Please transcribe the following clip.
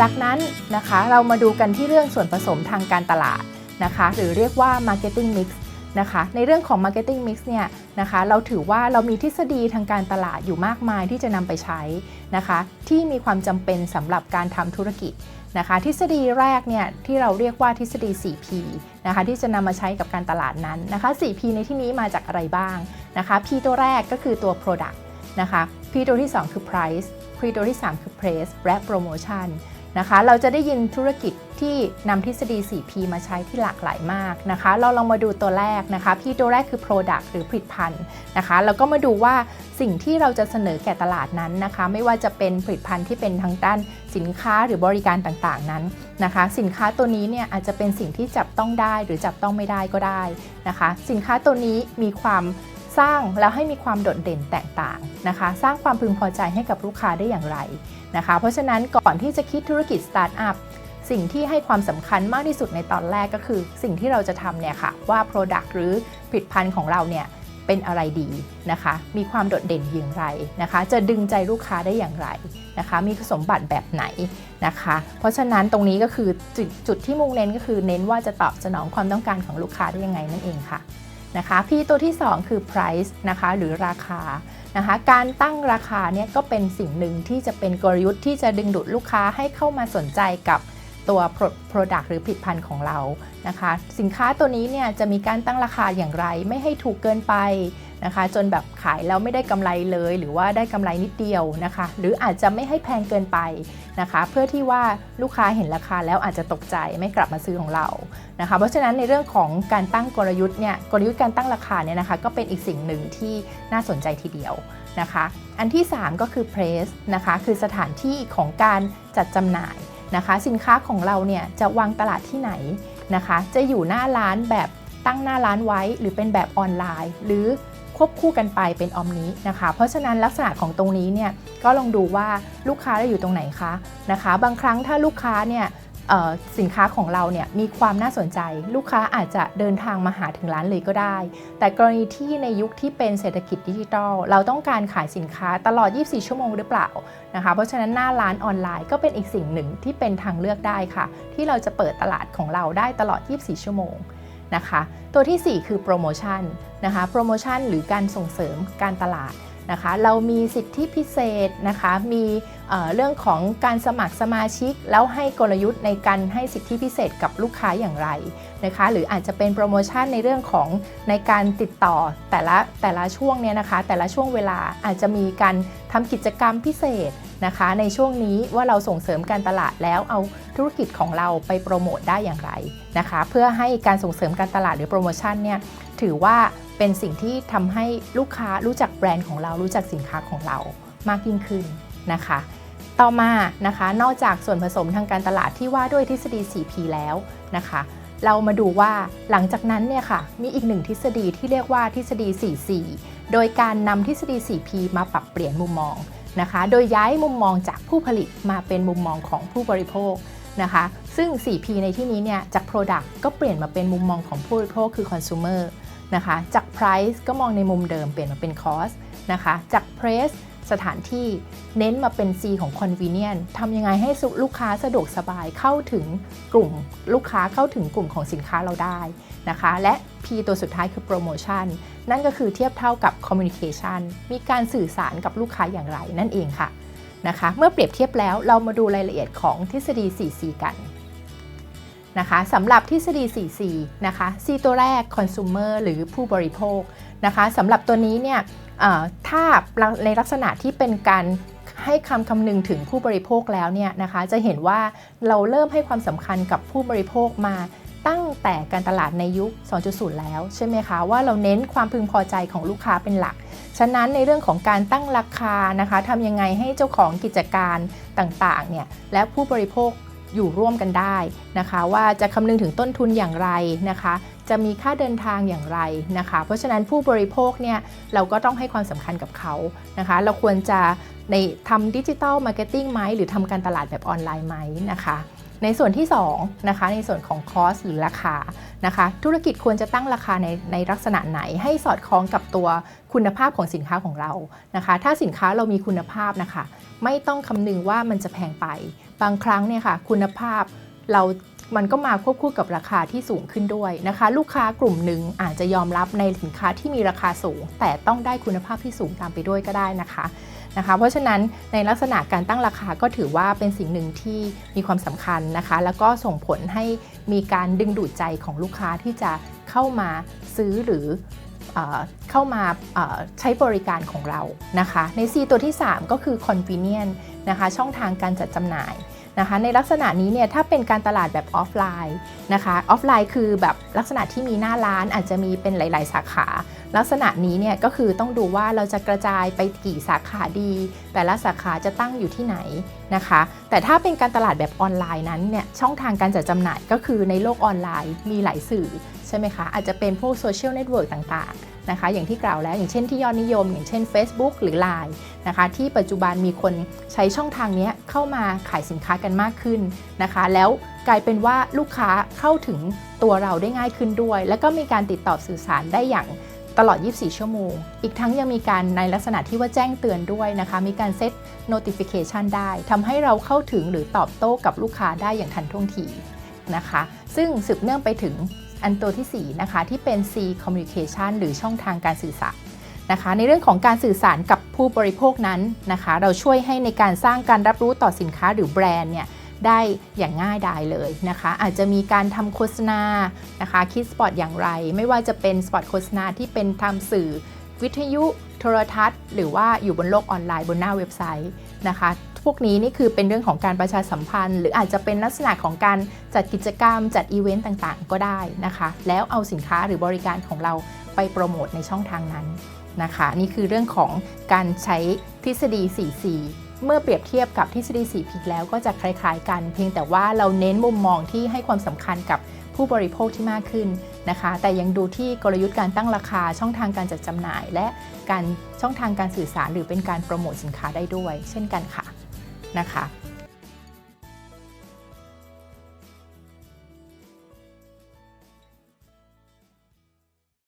จากนั้นนะคะเรามาดูกันที่เรื่องส่วนผสมทางการตลาดนะคะ หรือเรียกว่า marketing mix นะคะในเรื่องของ marketing mix เนี่ยนะคะเราถือว่าเรามีทฤษฎีทางการตลาดอยู่มากมายที่จะนำไปใช้นะคะที่มีความจำเป็นสำหรับการทำธุรกิจนะคะทฤษฎีแรกเนี่ยที่เราเรียกว่าทฤษฎี 4P นะคะที่จะนำมาใช้กับการตลาดนั้นนะคะ 4P ในที่นี้มาจากอะไรบ้างนะคะ P ตัวแรกก็คือตัว product นะคะ P ตัวที่ 2 คือ price P ตัวที่ 3 คือ place และ promotion นะคะ เราจะได้ยินธุรกิจที่นำทฤษฎี 4P มาใช้ที่หลากหลายมากนะคะ เราลองมาดูตัวแรกนะคะ P ตัวแรกคือ product หรือผลิตภัณฑ์นะคะ แล้วก็มาดูว่าสิ่งที่เราจะเสนอแก่ตลาดนั้นนะคะ ไม่ว่าจะเป็นผลิตภัณฑ์ที่เป็นทางด้านสินค้าหรือบริการต่างๆนั้นนะคะ สินค้าตัวนี้เนี่ยอาจจะเป็นสิ่งที่จับต้องได้หรือจับต้องไม่ได้ก็ได้นะคะ สินค้าตัวนี้มีความสร้างแล้วให้มีความโดดเด่นแตกต่างนะคะ สร้างความพึงพอใจให้กับลูกค้าได้อย่างไร นะคะ เพราะฉะนั้นก่อนที่จะคิดธุรกิจสตาร์ทอัพสิ่งที่ให้ความสำคัญมากที่สุดในตอนแรกก็คือ สิ่งที่เราจะทำเนี่ยค่ะว่า Product หรือผลิตภัณฑ์ของเราเนี่ยเป็นอะไรดีนะคะ มีความโดดเด่นอย่างไรนะคะ จะดึงใจลูกค้าได้อย่างไรนะคะ มีคุสมบัติแบบไหนนะคะ เพราะฉะนั้นตรงนี้ก็คือจจุดที่มุ่งเน้นก็คือเน้นว่าจะตอบสนองความต้องการของลูกค้าได้ยังไงนั่นเองค่ะ นะคะ P ตัวที่ 2 คือ price นะคะหรือราคานะคะการตั้งราคาเนี่ยก็เป็นสิ่งหนึ่งที่จะเป็นกลยุทธ์ที่จะดึงดูดลูกค้าให้เข้ามาสนใจกับ ตัว Product หรือผลิตภัณฑ์ของเรานะคะ สินค้าตัวนี้เนี่ยจะมีการตั้งราคาอย่างไร ไม่ให้ถูกเกินไปนะคะ จนแบบขายแล้วไม่ได้กำไรเลย หรือว่าได้กำไรนิดเดียวนะคะ หรืออาจจะไม่ให้แพงเกินไปนะคะ เพื่อที่ว่าลูกค้าเห็นราคาแล้วอาจจะตกใจไม่กลับมาซื้อของเรานะคะ เพราะฉะนั้นในเรื่องของการตั้งกลยุทธ์เนี่ยกลยุทธ์การตั้งราคาเนี่ยนะคะ ก็เป็นอีกสิ่งหนึ่งที่น่าสนใจทีเดียวนะคะ อันที่ 3 ก็คือ place นะคะ คือสถานที่ของการจัดจำหน่าย นะคะ สินค้าของเราเนี่ยจะวางตลาดที่ไหนนะคะ จะอยู่หน้าร้านแบบตั้งหน้าร้านไว้หรือเป็นแบบออนไลน์ หรือควบคู่กันไปเป็นออมนี้นะคะ เพราะฉะนั้นลักษณะของตรงนี้เนี่ยก็ลองดูว่าลูกค้าเราอยู่ตรงไหนคะนะคะ บางครั้งถ้าลูกค้าเนี่ย สินค้าของเราเนี่ยมีความน่าสนใจ ลูกค้าอาจจะเดินทางมาหาถึงร้านเลยก็ได้ แต่กรณีที่ในยุคที่เป็นเศรษฐกิจดิจิทัล เราต้องการขายสินค้าตลอด 24 ชั่วโมงหรือเปล่านะคะเพราะฉะนั้นหน้าร้านออนไลน์ก็เป็นอีกสิ่งหนึ่งที่เป็นทางเลือกได้ค่ะ ที่เราจะเปิดตลาดของเราได้ตลอด 24 ชั่วโมงนะคะตัวที่ 4 คือโปรโมชั่นนะคะโปรโมชั่นหรือการส่งเสริมการตลาดนะคะเรามีสิทธิพิเศษนะคะมี เรื่องของการสมัครสมาชิก แล้วให้กลยุทธ์ในการให้สิทธิพิเศษกับลูกค้าอย่างไรนะคะ หรืออาจจะเป็นโปรโมชั่นในเรื่องของในการติดต่อแต่ละแต่ละช่วงเนี่ยนะคะ แต่ละช่วงเวลาอาจจะมีการทำกิจกรรมพิเศษนะคะ ในช่วงนี้ว่าเราส่งเสริมการตลาดแล้วเอาธุรกิจของเราไปโปรโมทได้อย่างไรนะคะ เพื่อให้การส่งเสริมการตลาดหรือโปรโมชั่นเนี่ยถือว่าเป็นสิ่งที่ทำให้ลูกค้ารู้จักแบรนด์ของเรารู้จักสินค้าของเรามากยิ่งขึ้นนะคะ ต่อมานะคะ นอกจากส่วนผสมทางการตลาดที่ว่าด้วยทฤษฎี 4P แล้วนะคะ เรามาดูว่าหลังจากนั้นเนี่ยค่ะ มีอีกหนึ่งทฤษฎีที่เรียกว่าทฤษฎี 4C โดยการนำทฤษฎี 4P มาปรับเปลี่ยนมุมมองนะคะ โดยย้ายมุมมองจากผู้ผลิตมาเป็นมุมมองของผู้บริโภคนะคะ ซึ่ง 4P ในที่นี้เนี่ย จาก Product ก็เปลี่ยนมาเป็นมุมมองของผู้บริโภคคือ Consumer นะคะ จาก price ก็มองในมุมเดิมเปลี่ยนมาเป็น cost นะคะ จาก place สถานที่เน้นมาเป็น C ของ convenient ทำยังไงให้ลูกค้าสะดวกสบายเข้าถึงกลุ่ม ลูกค้าเข้าถึงกลุ่มของสินค้าเราได้นะคะ และ P ตัวสุดท้ายคือ promotion นั่นก็คือเทียบเท่ากับ communication มีการสื่อสารกับลูกค้าอย่างไรนั่นเองค่ะนะคะ เมื่อเปรียบเทียบแล้วเรามาดูรายละเอียดของทฤษฎี 4C กันนะคะสำหรับทฤษฎี 4C นะคะ C ตัวแรก consumer หรือผู้บริโภคนะคะสำหรับตัวนี้เนี่ย ถ้าในลักษณะที่เป็นการให้คำคำนึงถึงผู้บริโภคแล้วเนี่ยนะคะจะเห็นว่าเราเริ่มให้ความสำคัญกับผู้บริโภคมาตั้งแต่การตลาดในยุค 2.0 แล้วใช่ไหมคะว่าเราเน้นความพึงพอใจของลูกค้าเป็นหลัก ฉะนั้นในเรื่องของการตั้งราคานะคะทำยังไงให้เจ้าของกิจการต่างๆเนี่ยและผู้บริโภคอยู่ร่วมกันได้นะคะ ว่าจะคำนึงถึงต้นทุนอย่างไรนะคะ จะมีค่าเดินทางอย่างไรนะคะ เพราะฉะนั้นผู้บริโภคเนี่ยเราก็ต้องให้ความสำคัญกับเขานะคะ เราควรจะในทำดิจิทัลมาร์เก็ตติ้งไหมหรือทำการตลาดแบบออนไลน์ไหมนะคะในส่วนที่2นะคะในส่วนของคอสหรือราคานะคะ ธุรกิจควรจะตั้งราคาในในลักษณะไหนให้สอดคล้องกับตัวคุณภาพของสินค้าของเรานะคะ ถ้าสินค้าเรามีคุณภาพนะคะ ไม่ต้องคำนึงว่ามันจะแพงไป บางครั้งเนี่ยค่ะ คุณภาพเรา มันก็มาควบคู่กับราคาที่สูงขึ้นด้วยนะคะ ลูกค้ากลุ่มหนึ่งอาจจะยอมรับในสินค้าที่มีราคาสูง แต่ต้องได้คุณภาพที่สูงตามไปด้วยก็ได้นะคะนะคะ เพราะฉะนั้นในลักษณะการตั้งราคาก็ถือว่าเป็นสิ่งหนึ่งที่มีความสำคัญนะคะ แล้วก็ส่งผลให้มีการดึงดูดใจของลูกค้าที่จะเข้ามาซื้อหรือเข้ามาใช้บริการของเรานะคะ ใน C ตัวที่ 3 ก็คือ convenient นะคะ ช่องทางการจัดจำหน่าย นะคะ ในลักษณะนี้เนี่ยถ้าเป็นการตลาดแบบออฟไลน์นะคะออฟไลน์คือแบบลักษณะที่มีหน้าร้านอาจจะมีเป็นหลาย ๆ สาขา ลักษณะนี้เนี่ยก็คือต้องดูว่าเราจะกระจายไปกี่สาขาดี แต่ละสาขาจะตั้งอยู่ที่ไหนนะคะ แต่ถ้าเป็นการตลาดแบบออนไลน์นั้นเนี่ยช่องทางการจัดจำหน่ายก็คือในโลกออนไลน์มีหลายสื่อ ใช่ไหมคะ อาจจะเป็นพวกโซเชียลเน็ตเวิร์กต่างๆนะคะ อย่างที่กล่าวแล้ว อย่างเช่นที่ยอดนิยม อย่างเช่น Facebook หรือ Line นะคะ ที่ปัจจุบันมีคนใช้ช่องทางนี้เข้ามาขายสินค้ากันมากขึ้นนะคะ แล้วกลายเป็นว่าลูกค้าเข้าถึงตัวเราได้ง่ายขึ้นด้วย แล้วก็มีการติดต่อสื่อสารได้อย่างตลอด 24 ชั่วโมง อีกทั้งยังมีการในลักษณะที่ว่าแจ้งเตือนด้วยนะคะ มีการเซต notification ได้ทำให้เราเข้าถึงหรือตอบโต้กับลูกค้าได้อย่างทันท่วงทีนะคะ ซึ่งสืบเนื่องไปถึง อันตัวที่ 4 นะคะ ที่เป็น C communication หรือช่องทางการสื่อสารนะคะ ในเรื่องของการสื่อสารกับผู้บริโภคนั้นนะคะ เราช่วยให้ในการสร้างการรับรู้ต่อสินค้าหรือแบรนด์เนี่ยได้อย่างง่ายดายเลยนะคะ อาจจะมีการทำโฆษณานะคะคิดสปอตอย่างไร ไม่ว่าจะเป็นสปอตโฆษณาที่เป็นทำสื่อวิทยุโทรทัศน์ หรือว่าอยู่บนโลกออนไลน์บนหน้าเว็บไซต์นะคะ พวกนี้นี่คือเป็นเรื่องของการประชาสัมพันธ์ หรืออาจจะเป็นลักษณะของการจัดกิจกรรมจัดอีเวนต์ต่างๆ ก็ได้นะคะ แล้วเอาสินค้าหรือบริการของเราไปโปรโมทในช่องทางนั้นนะคะ นี่คือเรื่องของการใช้ทฤษฎี 4C เมื่อเปรียบเทียบกับทฤษฎี 4 p แล้วก็จะคล้าย ๆ กัน เพียงแต่ว่าเราเน้นมุมมองที่ให้ความสำคัญกับผู้บริโภคที่มากขึ้นนะคะ แต่ยังดูที่กลยุทธ์การตั้งราคาช่องทางการจัดจำหน่าย และการช่องทางการสื่อสารหรือเป็นการโปรโมทสินค้าได้ด้วย เช่นกันค่ะ นะคะ